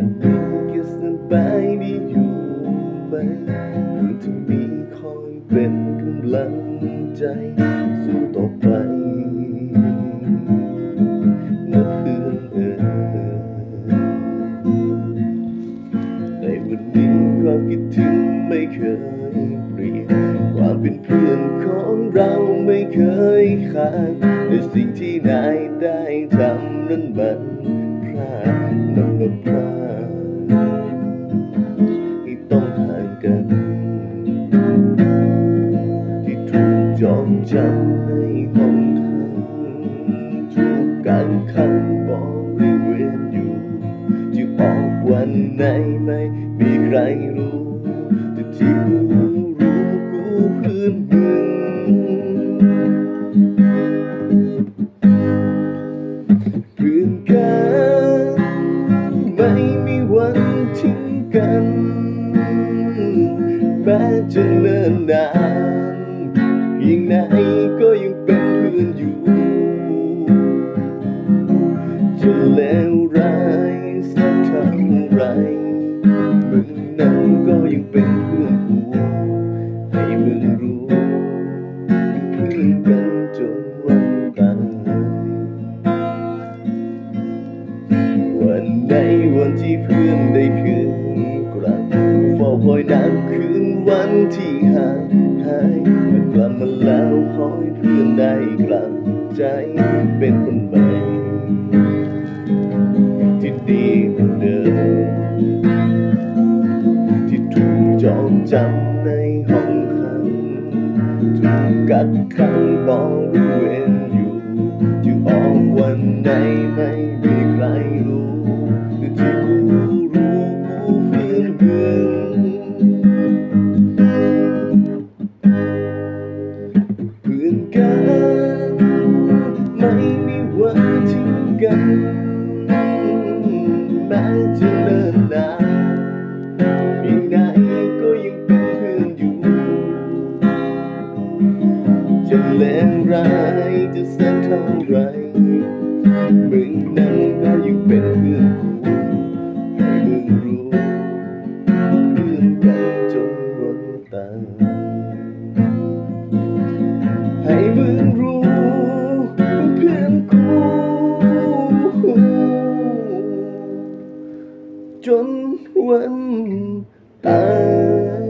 ันดูเกี่ยวนั้นไปไม่อยู่ไปเพื่อที่มีคอยเป็นกำลังใจสู้ต่อไปนะเพื่อนเออในวันนี้ความคิดถึงไม่เคยเปลี่ยนความเป็นเพื่อนของเราไม่เคยขาดในสิ่งที่นายได้ทำนั้นมันพลาด กัน ที่ถูกจองจำในห้องขังถูกกักขังบริเวณอยู่จะออกวันไหนไม่มีใครรู้แต่ที่กูรู้กูเพื่อนมึงเพื่อนกันไม่มีวันทิ้งกัน แม้จะเนิ่นนานเพียงไหนก็ยังเป็นเพื่อนอยู่ จะเลวร้ายสักเท่าไรมึงนั้นก็ยังเป็นเพื่อนกูให้มึงรู้เพื่อนกันจนวันตายวันใดวันที่เพื่อนได้คืนกลับเฝ้าคอยนับคืน ที่ห่างหายเมื่อกลับมาแล้วขอให้เพื่อนได้กลับใจเป็นคนใหม่ที่ดีเหมือนเดิมที่ถูกจองจำในห้องขังถูกกักขังบริเวณอยู่จะออกวันไหนไม่มีใครรู้แต่ที่กูรู้กูเพื่อน กัน ไม่มีวันทิ้งกัน แม้จะเลิกนานเพียงก็ยังเป็นเพื่อนอยู่ จะเลวร้ายจะสักเท่าไร ให้มึงรู้เพื่อนกู จนวันตาย